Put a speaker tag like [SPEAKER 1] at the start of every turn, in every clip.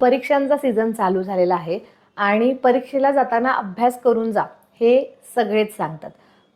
[SPEAKER 1] परीक्षांचा सीझन चालू झालेला आहे आणि परीक्षेला जाताना अभ्यास करून जा हे सगळेच सांगतात.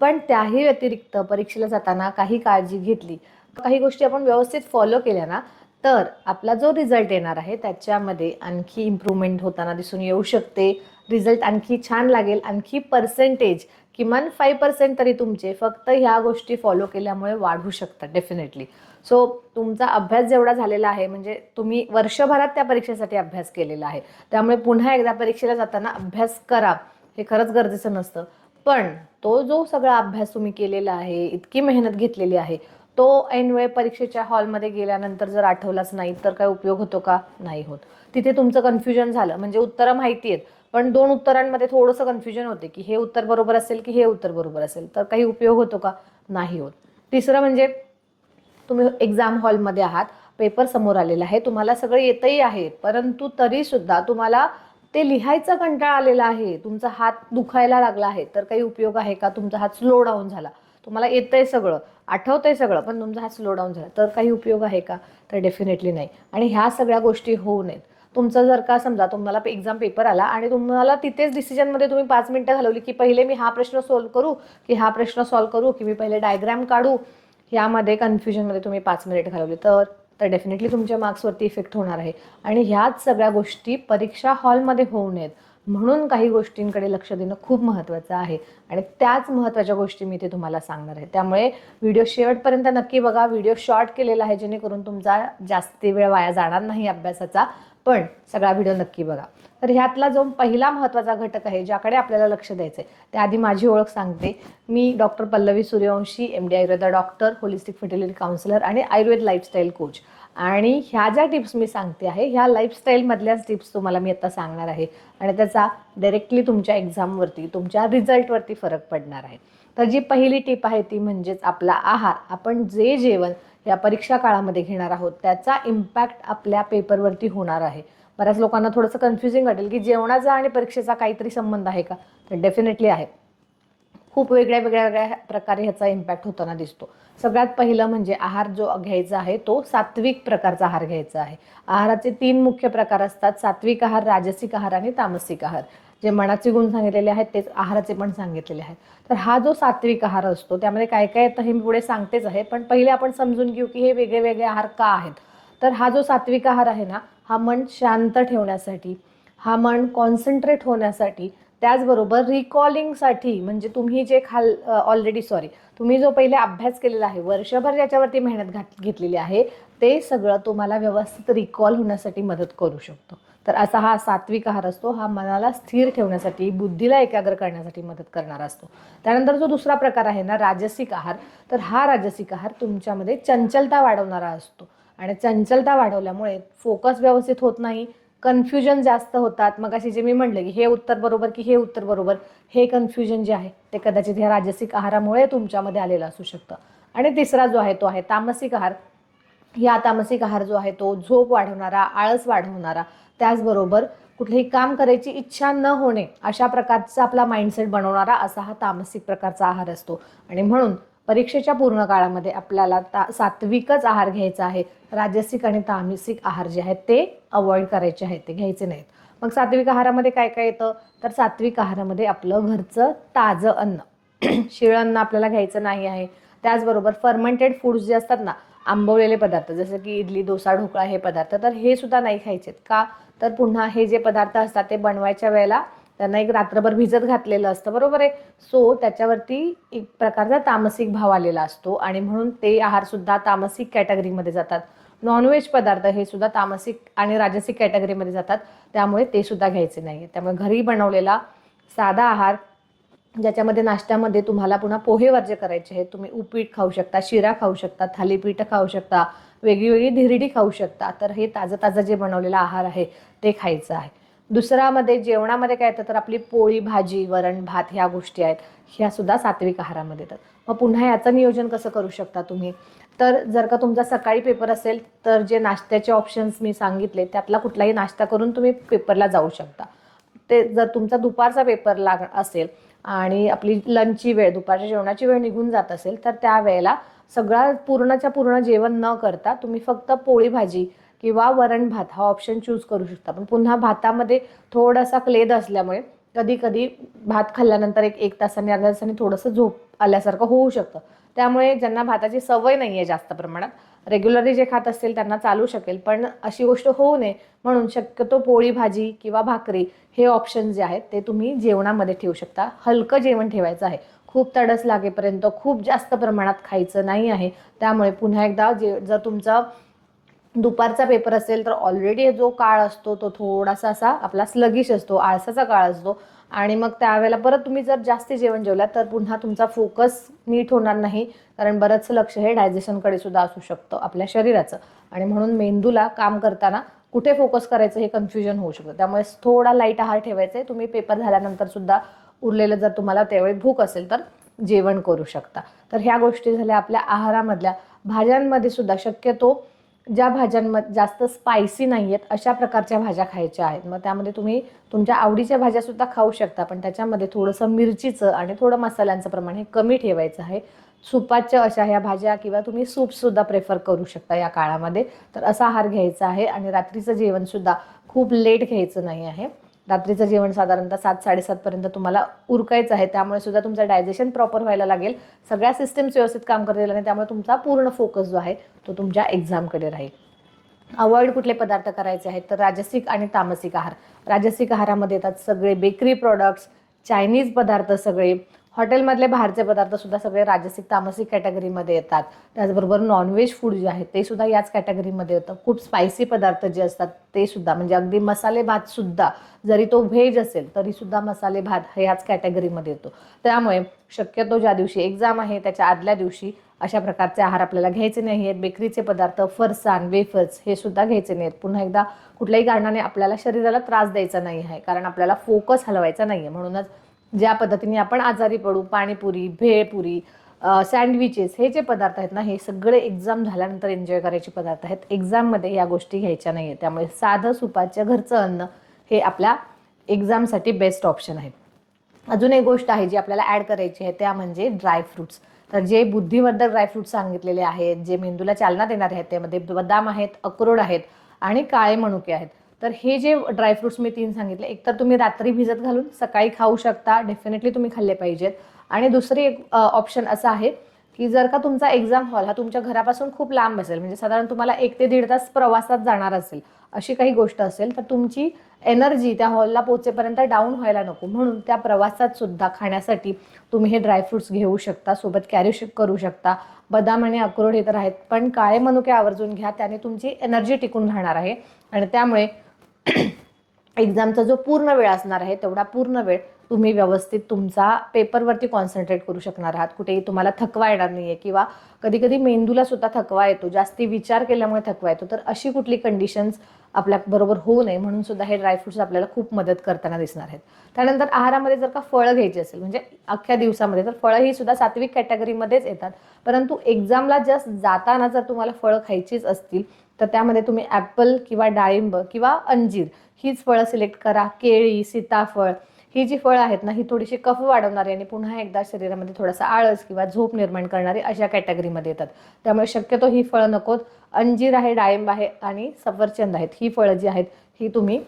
[SPEAKER 1] पण त्याही व्यतिरिक्त परीक्षेला जाताना काही काळजी घेतली काही गोष्टी आपण व्यवस्थित फॉलो केल्या ना तर आपला जो रिझल्ट येणार आहे त्याच्यामध्ये आणखी इम्प्रूव्हमेंट होताना दिसून येऊ शकते. रिझल्ट आणखी छान लागेल आणखी पर्सेंटेज किमान फाईव्ह पर्सेंट तरी तुमचे फक्त ह्या गोष्टी फॉलो केल्यामुळे वाढू शकतात डेफिनेटली सो तुमचा अभ्यास जेवढा झालेला आहे म्हणजे तुम्ही वर्षभरात त्या परीक्षेसाठी अभ्यास केलेला आहे. त्यामुळे पुन्हा एकदा परीक्षेला जाताना अभ्यास करा. हे खरंच गरजेचं नसतं. पण तो जो सगळा अभ्यास तुम्ही केलेला आहे इतकी मेहनत घेतलेली आहे तो ऐनवेळ परीक्षेच्या हॉलमध्ये गेल्यानंतर जर आठवलाच नाही तर काय उपयोग होतो का? नाही होत. तिथे तुमचं कन्फ्युजन झालं. म्हणजे उत्तरं माहिती आहेत. पण दोन उत्तरांमध्ये थोडंसं कन्फ्युजन होते की हे उत्तर बरोबर असेल की हे उत्तर बरोबर असेल. तर काही उपयोग होतो का? नाही होत. तिसरं म्हणजे तुम्ही एक्झाम हॉलमध्ये आहात. पेपर समोर आलेला आहे. तुम्हाला सगळं येतही आहे. परंतु तरीसुद्धा तुम्हाला ते लिहायचा कंटाळा आलेला आहे. तुमचा हात दुखायला लागला आहे. तर काही उपयोग आहे का? तुमचा हात स्लो डाऊन झाला. तुम्हाला येतंय सगळं. आठवतंय सगळं पण तुमचा हात स्लो डाऊन झाला. तर काही उपयोग आहे का? तर डेफिनेटली नाही. आणि ह्या सगळ्या गोष्टी होऊ नयेत. तुमचं जर का समजा तुम्हाला एक्झाम पेपर आला आणि तुम्हाला तिथेच डिसिजनमध्ये तुम्ही पाच मिनटं घालवली की पहिले मी हा प्रश्न सॉल्व्ह करू की हा प्रश्न सॉल्व्ह करू की मी पहिले डायग्रॅम काढू ह्यामध्ये कन्फ्युजनमध्ये तुम्ही पाच मिनिट घालवली. तर तर डेफिनेटली तुमच्या मार्क्सवरती इफेक्ट होणार आहे. आणि ह्याच सगळ्या गोष्टी परीक्षा हॉलमध्ये होऊ नयेत. म्हणून काही गोष्टींकडे लक्ष देणं खूप महत्त्वाचं आहे. आणि त्याच महत्त्वाच्या गोष्टी मी ते तुम्हाला सांगणार आहे. त्यामुळे व्हिडिओ शेवटपर्यंत नक्की बघा. व्हिडिओ शॉर्ट केलेला आहे जेणेकरून तुमचा जास्ती वेळ वाया जाणार नाही अभ्यासाचा. पण सगळा व्हिडिओ नक्की बघा. तर ह्यातला जो पहिला महत्त्वाचा घटक आहे ज्याकडे आपल्याला लक्ष द्यायचं आहे त्याआधी माझी ओळख सांगते. मी doctor Pallavi Suryavanshi M D Ayurveda doctor holistic fertility counsellor आणि आयुर्वेद लाईफस्टाईल कोच आणि ह्या ज्या टिप्स मी सांगते आहे ह्या लाईफस्टाईलमधल्याच टिप्स तुम्हाला मी आता सांगणार आहे. आणि त्याचा डायरेक्टली तुमच्या एक्झामवरती तुमच्या रिझल्टवरती फरक पडणार आहे. तर जी पहिली टिप आहे ती म्हणजेच आपला आहार. आपण जे जेवण या परीक्षा काळामध्ये घेणार आहोत. त्याचा इम्पॅक्ट आपल्या पेपरवरती होणार आहे. बऱ्याच लोकांना थोडंसं कन्फ्युजिंग वाटेल की जेवणाचा आणि परीक्षेचा काहीतरी संबंध आहे का? तर डेफिनेटली आहे. खूप वेगळ्या वेगळ्या वेगळ्या प्रकारे ह्याचा इम्पॅक्ट होताना दिसतो. सगळ्यात पहिलं म्हणजे आहार जो घ्यायचा आहे तो सात्विक प्रकारचा आहार घ्यायचा आहे. आहाराचे तीन मुख्य प्रकार असतात. सात्विक आहार राजसिक आहार आणि तामसिक आहार. जे मनाचे गुण सांगितलेले आहेत तेच आहाराचे पण सांगितलेले आहेत. तर हा जो सात्विक आहार असतो त्यामध्ये काय काय येतं हे मी पुढे सांगतेच आहे पण पहिले आपण समजून घेऊ की हे वेगळे वेगळे आहार का आहेत. तर हा जो सात्विक आहार आहे ना हा मन शांत ठेवण्यासाठी हा मन कॉन्सन्ट्रेट होण्यासाठी त्याचबरोबर रिकॉलिंगसाठी म्हणजे तुम्ही जे खाल ऑलरेडी सॉरी तुम्ही जो पहिले अभ्यास केलेला आहे वर्षभर ज्याच्यावरती मेहनत घात घेतलेली आहे ते सगळं तुम्हाला व्यवस्थित रिकॉल होण्यासाठी मदत करू शकतो. तर असा हा सात्विक आहार असतो हा मनाला स्थिर ठेवण्यासाठी बुद्धीला एकाग्र करण्यासाठी मदत करणारा असतो. त्यानंतर जो दुसरा प्रकार आहे ना राजसिक आहार तर हा राजसिक आहार तुमच्यामध्ये चंचलता वाढवणारा असतो. आणि चंचलता वाढवल्यामुळे फोकस व्यवस्थित होत नाही कन्फ्युजन जास्त होतात. मग अशी जे मी म्हटलं की हे उत्तर बरोबर की हे उत्तर बरोबर हे कन्फ्युजन जे आहे ते कदाचित ह्या राजसिक आहारामुळे तुमच्यामध्ये आलेलं असू शकतं. आणि तिसरा जो आहे तो आहे तामसिक आहार. या तामसिक आहार जो आहे तो झोप वाढवणारा आळस वाढवणारा त्याचबरोबर कुठलंही काम करायची इच्छा न होणे अशा प्रकारचा आपला माइंडसेट बनवणारा असा हा तामसिक प्रकारचा आहार असतो. आणि म्हणून परीक्षेच्या पूर्ण काळामध्ये आपल्याला ता सात्विकच आहार घ्यायचा आहे. राजसिक आणि तामसिक आहार जे आहेत ते अवॉइड करायचे आहेत ते घ्यायचे नाहीत. मग सात्विक आहारामध्ये काय काय येतं? तर सात्विक आहारामध्ये आपलं घरचं ताजं अन्न. शिळं अन्न आपल्याला घ्यायचं नाही आहे. त्याचबरोबर फर्मेंटेड फूड्स जे असतात ना आंबवलेले पदार्थ जसं की इडली डोसा ढोकळा हे पदार्थ तर हे सुद्धा नाही खायचेत. का? तर पुन्हा हे जे पदार्थ असतात ते बनवायच्या वेळेला त्यांना एक रात्रभर भिजत घातलेलं असतं बरोबर आहे? सो त्याच्यावरती एक प्रकारचा तामसिक भाव आलेला असतो आणि म्हणून ते आहारसुद्धा तामसिक कॅटेगरीमध्ये जातात. नॉनव्हेज पदार्थ हे सुद्धा तामसिक आणि राजसिक कॅटेगरीमध्ये जातात त्यामुळे ते सुद्धा घ्यायचे नाही त्यामुळे घरी बनवलेला साधा आहार ज्याच्यामध्ये नाश्त्यामध्ये तुम्हाला पुन्हा पोहे वर्ज करायचे आहेत. तुम्ही उपीट खाऊ शकता शिरा खाऊ शकता थालीपीठ खाऊ शकता वेगळी वेगळी धिरडी खाऊ शकता. तर हे ताजं ताजं जे बनवलेलं आहार आहे ते खायचं आहे. दुसरामध्ये जेवणामध्ये काय येतं तर आपली पोळी भाजी वरण भात ह्या गोष्टी आहेत. ह्या सुद्धा सात्विक आहारामध्ये येतात. मग पुन्हा याचं नियोजन कसं करू शकता तुम्ही? तर जर का तुमचा सकाळी पेपर असेल तर जे नाश्त्याचे ऑप्शन्स मी सांगितले त्यातला कुठलाही नाश्ता करून तुम्ही पेपरला जाऊ शकता. ते जर तुमचा दुपारचा पेपर लाग असेल आणि आपली लंचची वेळ दुपारच्या जेवणाची वेळ निघून जात असेल तर त्या वेळेला सगळा पूर्णच्या पूर्ण जेवण न करता तुम्ही फक्त पोळी भाजी किंवा वरण भात हा ऑप्शन चूज करू शकता. पण पुन्हा भातामध्ये थोडासा क्लेद असल्यामुळे कधी कधी भात खाल्ल्यानंतर एक एक तासाने अर्ध्या तासाने थोडंसं झोप आल्यासारखं होऊ शकतं. त्यामुळे ज्यांना भाताची सवय नाही आहे जास्त प्रमाणात रेग्युलरली जे खात असतील त्यांना चालू शकेल पण अशी गोष्ट होऊ नये. म्हणून शक्यतो पोळी भाजी किंवा भाकरी हे ऑप्शन जे आहेत ते तुम्ही जेवणामध्ये ठेवू शकता. हलकं जेवण ठेवायचं आहे. खूप तडस लागेपर्यंत खूप जास्त प्रमाणात खायचं नाही आहे. त्यामुळे पुन्हा एकदा जे जर तुमचा दुपारचा पेपर असेल तर ऑलरेडी जो काळ असतो तो थोडासा असा आपला स्लगिश असतो आळसाचा काळ असतो. आणि मग त्यावेळेला परत तुम्ही जर जास्त जेवण जेवलात तर पुन्हा तुमचा फोकस नीट होणार नाही. कारण बरंचसं लक्ष हे डायजेशनकडे सुद्धा असू शकतं आपल्या शरीराचं. आणि म्हणून मेंदूला काम करताना कुठे फोकस करायचं हे कन्फ्युजन होऊ शकतं. त्यामुळे थोडा लाइट आहार ठेवायचा. आहे तुम्ही पेपर झाल्यानंतर सुद्धा उरलेलं जर तुम्हाला त्यावेळी भूक असेल तर जेवण करू शकता. तर ह्या गोष्टी झाल्या आपल्या आहारामधल्या. भाज्यांमध्ये सुद्धा शक्यतो ज्या भाज्यांमध्ये जास्त स्पायसी नाही आहेत अशा प्रकारच्या भाज्या खायच्या आहेत. मग त्यामध्ये तुम्ही तुमच्या आवडीच्या भाज्यासुद्धा खाऊ शकता पण त्याच्यामध्ये थोडंसं मिरचीचं आणि थोडं मसाल्यांचं प्रमाण हे कमी ठेवायचं आहे. सुपाच्या अशा ह्या भाज्या किंवा तुम्ही सूपसुद्धा प्रेफर करू शकता या काळामध्ये. तर असा आहार घ्यायचा आहे आणि रात्रीचं जेवणसुद्धा खूप लेट घ्यायचं नाही आहे. रात्रीचं जेवण साधारणतः सात साडेसातपर्यंत तुम्हाला उरकायचं आहे. त्यामुळे सुद्धा तुमचं डायजेशन प्रॉपर व्हायला लागेल. सगळ्या सिस्टम्स व्यवस्थित काम करतील आणि त्यामुळे तुमचा पूर्ण फोकस जो आहे तो तुमच्या एक्झामकडे राहील. अवॉइड कुठले पदार्थ करायचे आहेत तर राजसिक आणि तामसिक आहार. राजसिक आहारामध्ये येतात सगळे बेकरी प्रॉडक्ट्स चायनीज पदार्थ सगळे हॉटेलमधले बाहेरचे पदार्थ सुद्धा सगळे राजसिक तामसिक कॅटेगरीमध्ये येतात. त्याचबरोबर नॉनव्हेज फूड जे आहे ते सुद्धा याच कॅटेगरीमध्ये येतं. खूप स्पायसी पदार्थ जे असतात ते सुद्धा. म्हणजे अगदी मसाले भात सुद्धा जरी तो व्हेज असेल तरी सुद्धा मसाले भात हे याच कॅटेगरीमध्ये येतो. त्यामुळे शक्यतो ज्या दिवशी एक्झाम आहे त्याच्या आदल्या दिवशी अशा प्रकारचे आहार आपल्याला घ्यायचे नाही आहेत बेकरीचे पदार्थ फरसाण वेफर्स हे सुद्धा घ्यायचे नाहीत पुन्हा एकदा कुठल्याही कारणाने आपल्याला शरीराला त्रास द्यायचा नाही आहे कारण आपल्याला फोकस हलवायचा नाही आहे म्हणूनच ज्या पद्धतीने आपण आजारी पडू पाणीपुरी भेळपुरी सँडविचेस हे जे पदार्थ आहेत ना हे सगळे एक्झाम झाल्यानंतर एन्जॉय करायचे पदार्थ आहेत. एक्झाममध्ये या गोष्टी घ्यायच्या नाही आहेत त्यामुळे साधं सुपाचं घरचं अन्न हे आपल्या एक्झामसाठी बेस्ट ऑप्शन आहे. अजून एक गोष्ट आहे जी आपल्याला ॲड करायची आहे त्या म्हणजे ड्रायफ्रुट्स तर जे बुद्धिवर्धक ड्रायफ्रुट्स सांगितलेले आहेत जे मेंदूला चालना देणारे आहेत त्यामध्ये बदाम आहेत अक्रोड आहेत आणि काळे मनुके आहेत. तर हे जे ड्रायफ्रुट्स मी तीन सांगितले एक तर तुम्ही रात्री भिजत घालून सकाळी खाऊ शकता डेफिनेटली तुम्ही खाल्ले पाहिजेत. आणि दुसरी एक ऑप्शन असं आहे की जर का तुमचा एक्झाम हॉल हा तुमच्या घरापासून खूप लांब असेल म्हणजे साधारण तुम्हाला एक ते दीड तास प्रवासात जाणार असेल अशी काही गोष्ट असेल तर तुमची एनर्जी त्या हॉलला पोचेपर्यंत डाऊन व्हायला नको. म्हणून त्या प्रवासात सुद्धा खाण्यासाठी तुम्ही हे ड्रायफ्रुट्स घेऊ शकता सोबत कॅरी करू शकता. बदाम आणि अक्रोड हे तर आहेत पण काळे मनुके आवर्जून घ्या त्याने तुमची एनर्जी टिकून राहणार आहे. आणि त्यामुळे एक्झामचा जो पूर्ण वेळ असणार आहे तेवढा पूर्ण वेळ तुम्ही व्यवस्थित तुमचा पेपरवरती कॉन्सन्ट्रेट करू शकणार आहात. कुठेही तुम्हाला थकवा येणार नाही आहे किंवा कधी कधी मेंदूला सुद्धा थकवा येतो. जास्ती विचार केल्यामुळे थकवा येतो. तर अशी कुठली कंडिशन्स आपल्याबरोबर होऊ नये म्हणून सुद्धा हे ड्रायफ्रुट्स आपल्याला खूप मदत करताना दिसणार आहेत. त्यानंतर आहारामध्ये जर का फळं घ्यायची असेल म्हणजे अख्ख्या दिवसामध्ये तर फळं ही सुद्धा सात्विक कॅटेगरीमध्येच येतात. परंतु एक्झामला जस्ट जाताना जर तुम्हाला फळं खायचीच असतील तर त्यामध्ये तुम्ही ॲपल किंवा डाळिंब किंवा अंजीर हीच फळं सिलेक्ट करा. केळी सीताफळ ही जी फळं आहेत ना ही थोडीशी कफ वाढवणारी आणि पुन्हा एकदा शरीरामध्ये थोडासा आळस किंवा झोप निर्माण करणारी अशा कॅटेगरीमध्ये येतात. त्यामुळे शक्यतो ही फळं नकोत. अंजीर आहे डाळिंब आहे आणि सफरचंद आहेत. ही फळं जी आहेत ही तुम्ही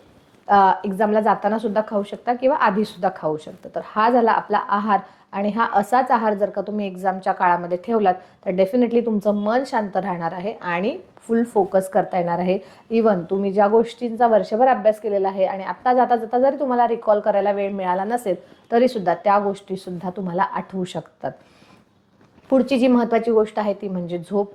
[SPEAKER 1] एक्झामला जाताना सुद्धा खाऊ शकता किंवा आधीसुद्धा खाऊ शकता. तर हा झाला आपला आहार आणि हा असाच आहार जर का तुम्ही एक्झामच्या काळामध्ये ठेवलात तर डेफिनेटली तुमचं मन शांत राहणार आहे आणि फुल फोकस करता येणार आहे. इवन तुम्ही ज्या गोष्टींचा वर्षभर अभ्यास केलेला आहे आणि आत्ता जाता जाता जरी तुम्हाला रिकॉल करायला वेळ मिळाला नसेल तरीसुद्धा त्या गोष्टीसुद्धा तुम्हाला आठवू शकतात. पुढची जी महत्त्वाची गोष्ट आहे ती म्हणजे झोप.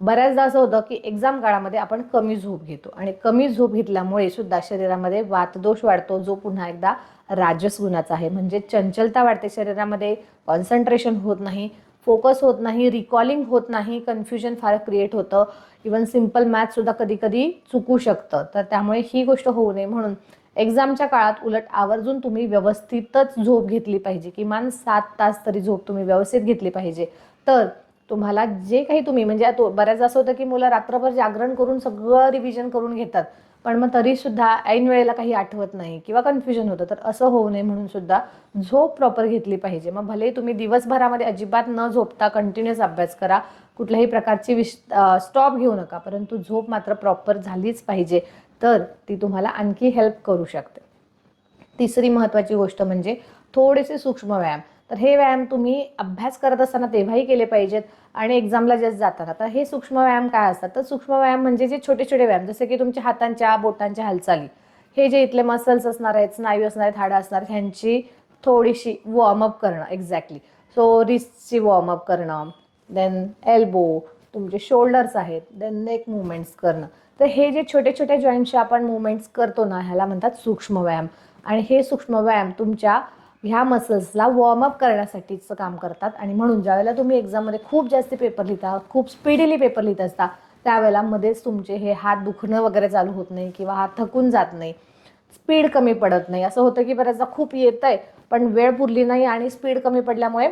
[SPEAKER 1] बऱ्याचदा असं होतं की एक्झाम काळामध्ये आपण कमी झोप घेतो आणि कमी झोप घेतल्यामुळे सुद्धा शरीरामध्ये वातदोष वाढतो जो पुन्हा एकदा राजस गुणाचा आहे. म्हणजे चंचलता वाढते शरीरामध्ये कॉन्सन्ट्रेशन होत नाही फोकस होत नाही रिकॉलिंग होत नाही कन्फ्युजन फार क्रिएट होतं. इवन सिंपल मॅथसुद्धा कधी कधी चुकू शकतं. तर त्यामुळे ही गोष्ट होऊ नये. म्हणून एक्झामच्या काळात उलट आवर्जून तुम्ही व्यवस्थितच झोप घेतली पाहिजे. किमान सात तास तरी झोप तुम्ही व्यवस्थित घेतली पाहिजे. तर तुम्हाला जे काही तुम्ही म्हणजे तो बऱ्याच असं होतं की मुलं रात्रभर जागरण करून सगळं रिव्हिजन करून घेतात. पण मग तरीसुद्धा ऐन वेळेला काही आठवत नाही किंवा कन्फ्युजन होतं. तर असं होऊ नये म्हणून सुद्धा झोप प्रॉपर घेतली पाहिजे. मग भले तुम्ही दिवसभरामध्ये अजिबात न झोपता कंटिन्युअस अभ्यास करा. कुठल्याही प्रकारची विश स्टॉप घेऊ नका. परंतु झोप मात्र प्रॉपर झालीच पाहिजे. तर ती तुम्हाला आणखी हेल्प करू शकते. तिसरी महत्त्वाची गोष्ट म्हणजे थोडेसे सूक्ष्म व्यायाम. तर हे व्यायाम तुम्ही अभ्यास करत असताना तेव्हाही केले पाहिजेत आणि एक्झामला जस्ट जाताना. तर हे सूक्ष्म व्यायाम काय असतात? तर सूक्ष्म व्यायाम म्हणजे जे छोटे छोटे व्यायाम जसे की तुमच्या हातांच्या बोटांच्या हालचाली. हे जे इथले मसल्स असणार आहेत स्नायू असणार आहेत हाडं असणार आहेत, ह्यांची थोडीशी वॉर्मअप करणं एक्झॅक्टली सो रिस्कची वॉर्मअप करणं देन एल्बो तुमचे शोल्डर्स आहेत देन नेक मुवमेंट्स करणं. तर हे जे छोटे छोटे जॉईंटचे आपण मुवमेंट्स करतो ना ह्याला म्हणतात सूक्ष्म व्यायाम. आणि हे सूक्ष्म व्यायाम तुमच्या ह्या मसल्सला वॉर्मअप करण्यासाठीचं काम करतात. आणि म्हणून ज्यावेळेला तुम्ही एक्झाममध्ये खूप जास्त पेपर लिहिता खूप स्पीडीली पेपर लिहित असता त्यावेळेला मध्येच तुमचे हे हात दुखणं वगैरे चालू होत नाही किंवा हात थकून जात नाही. स्पीड कमी पडत नाही. असं होतं की बऱ्याचदा खूप येत आहे पण वेळ पुरली नाही आणि स्पीड कमी पडल्यामुळे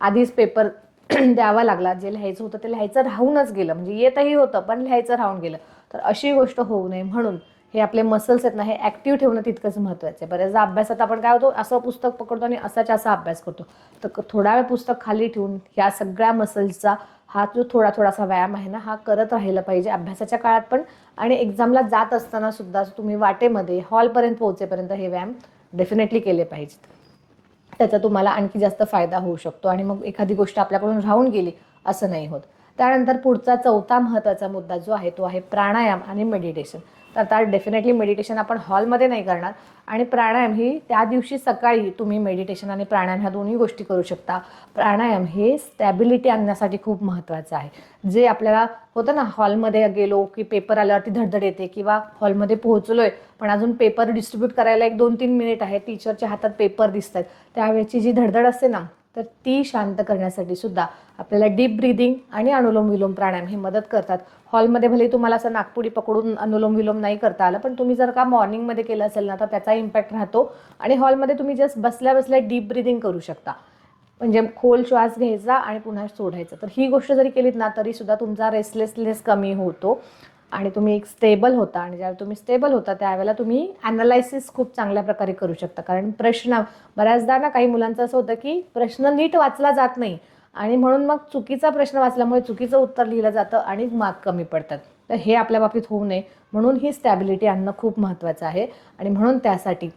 [SPEAKER 1] आधीच पेपर द्यावा लागला. जे लिहायचं होतं ते लिहायचं राहूनच गेलं. म्हणजे येतही होतं पण लिहायचं राहून गेलं. तर अशी गोष्ट होऊ नये म्हणून हे आपले मसल्स आहेत ना हे ॲक्टिव्ह ठेवणं तितकंच महत्त्वाचं आहे. बऱ्याचदा अभ्यासात आपण काय होतो असं पुस्तक पकडतो आणि असाच असा अभ्यास करतो. तर क- थोडा वेळ पुस्तक खाली ठेवून ह्या सगळ्या मसल्सचा हा जो थोडा थोडासा व्यायाम आहे ना हा करत राहिला पाहिजे अभ्यासाच्या काळात पण. आणि एक्झामला जात असताना सुद्धा तुम्ही वाटेमध्ये हॉलपर्यंत पोहोचेपर्यंत हे व्यायाम डेफिनेटली केले पाहिजेत. त्याचा तुम्हाला आणखी जास्त फायदा होऊ शकतो आणि मग एखादी गोष्ट आपल्याकडून राहून गेली असं नाही होत. त्यानंतर पुढचा चौथा महत्त्वाचा मुद्दा जो आहे तो आहे प्राणायाम आणि मेडिटेशन आता डेफिनेटली मेडिटेशन आपण हॉलमध्ये नाही करणार. आणि प्राणायाम ही त्या दिवशी सकाळी तुम्ही मेडिटेशन आणि प्राणायाम ह्या दोन्ही गोष्टी करू शकता. प्राणायाम हे स्टॅबिलिटी आणण्यासाठी खूप महत्त्वाचं आहे. जे आपल्याला होतं ना हॉलमध्ये गेलो की पेपर आल्यावरती धडधड येते किंवा हॉलमध्ये पोहोचलोय पण अजून पेपर डिस्ट्रीब्यूट करायला एक दोन तीन मिनिट आहे टीचरच्या हातात पेपर दिसत आहेत त्यावेळेची जी धडधड असते ना तर ती शांत करण्यासाठी सुद्धा आपल्याला डीप ब्रिदिंग आणि अनुलोम विलोम प्राणायाम हे मदत करतात. हॉलमध्ये भले तुम्हाला असं नागपुडी पकडून अनुलोम विलोम नाही करता आलं पण तुम्ही जर का मॉर्निंगमध्ये केलं असेल ना तर त्याचा इम्पॅक्ट राहतो. आणि हॉलमध्ये तुम्ही जस्ट बसल्या बसल्या डीप ब्रिदिंग करू शकता. म्हणजे खोल श्वास घ्यायचा आणि पुन्हा सोडायचा. तर ही गोष्ट जरी केलीत ना तरी सुद्धा तुमचा रेस्टलेसनेस कमी होतो. आणि तुम्ही एक स्टेबल होता आणि ज्यावेळेला तुम्ही स्टेबल होता त्यावेळेला तुम्ही ॲनालायसिस खूप चांगल्या प्रकारे करू शकता. कारण प्रश्न बऱ्याचदा ना काही मुलांचं असं होतं की प्रश्न नीट वाचला जात नाही आणि म्हणून मग चुकीचा प्रश्न वाचल्यामुळे चुकीचं उत्तर लिहिलं जातं आणि मार्क कमी पडतात. तर हे आपल्या बाबतीत होऊ नये. म्हणून ही स्टॅबिलिटी आणणं खूप महत्त्वाचं आहे आणि म्हणून त्यासाठी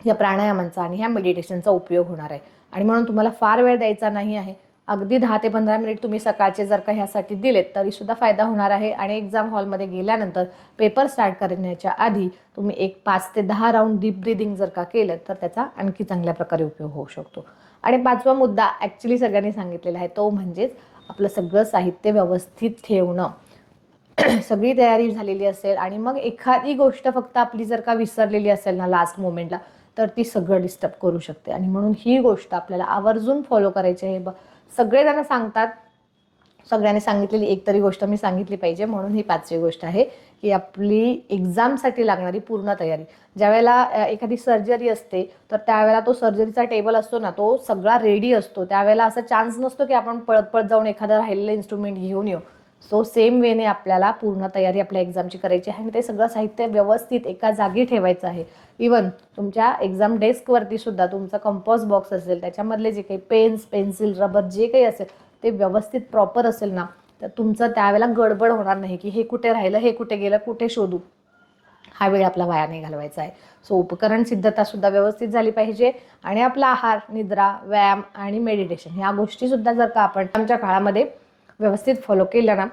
[SPEAKER 1] या प्राणायामांचा आणि ह्या मेडिटेशनचा उपयोग होणार आहे. आणि म्हणून तुम्हाला फार वेळ द्यायचा नाही आहे. अगदी दहा ते पंधरा मिनिट तुम्ही सकाळचे जर का ह्यासाठी दिलेत तरीसुद्धा फायदा होणार आहे. आणि एक्झाम हॉलमध्ये गेल्यानंतर पेपर स्टार्ट करण्याच्या आधी तुम्ही एक पाच ते दहा राऊंड डीप ब्रिदिंग जर का केलं तर त्याचा आणखी चांगल्या प्रकारे उपयोग होऊ शकतो. आणि पाचवा मुद्दा ॲक्च्युली सगळ्यांनी सांगितलेला आहे तो म्हणजेच आपलं सगळं साहित्य व्यवस्थित ठेवणं. सगळी तयारी झालेली असेल आणि मग एखादी गोष्ट फक्त आपली जर का विसरलेली असेल ना लास्ट मोमेंटला तर ती सगळं डिस्टर्ब करू शकते. आणि म्हणून ही गोष्ट आपल्याला आवर्जून फॉलो करायची आहे. ब सगळेजण सांगतात. सगळ्यांनी सांगितलेली एक तरी गोष्ट मी सांगितली पाहिजे म्हणून ही पाचवी गोष्ट आहे की आपली एक्झामसाठी लागणारी पूर्ण तयारी. ज्यावेळेला एखादी सर्जरी असते तर त्यावेळेला तो सर्जरीचा टेबल असतो ना तो सगळा रेडी असतो. त्यावेळेला असा चान्स नसतो की आपण पळत पळत जाऊन एखादं राहिलेलं इन्स्ट्रुमेंट घेऊन येऊ. सो सेम वेने आपल्याला पूर्ण तयारी आपल्या एक्झामची करायची आहे आणि ते सगळं साहित्य व्यवस्थित एका जागी ठेवायचं आहे. इवन तुमच्या एक्झाम डेस्कवरती सुद्धा तुमचा कंपॉस बॉक्स असेल त्याच्यामधले जे काही पेन्स पेन्सिल रबर जे काही असेल ते व्यवस्थित प्रॉपर असेल ना तर तुमचं त्यावेळेला गडबड होणार नाही की हे कुठे राहिलं हे कुठे गेलं कुठे शोधू. हा वेळ आपला वाया नाही घालवायचा आहे. सो उपकरण सिद्धता सुद्धा व्यवस्थित झाली पाहिजे आणि आपला आहार निद्रा व्यायाम आणि मेडिटेशन ह्या गोष्टी सुद्धा जर का आपण आमच्या काळामध्ये व्यवस्थित फॉलो केलं ना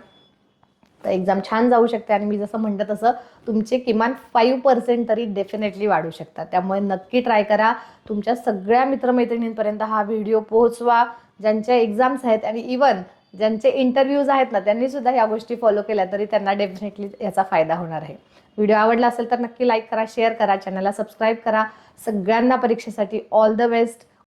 [SPEAKER 1] तर एक्झाम छान जाऊ शकते. आणि मी जसं म्हणतं तसं तुमचे किमान फाईव्ह पर्सेंट तरी डेफिनेटली वाढू शकतात. त्यामुळे नक्की ट्राय करा. तुमच्या सगळ्या मित्रमैत्रिणींपर्यंत हा व्हिडिओ पोहोचवा. ज्यांच्या एक्झाम्स आहेत आणि इवन ज्यांचे इंटरव्ह्यूज आहेत ना त्यांनी सुद्धा ह्या गोष्टी फॉलो केल्या तरी त्यांना डेफिनेटली याचा फायदा होणार आहे. व्हिडिओ आवडला असेल तर नक्की लाईक करा शेअर करा चॅनलला सबस्क्राईब करा. सगळ्यांना परीक्षेसाठी ऑल द बेस्ट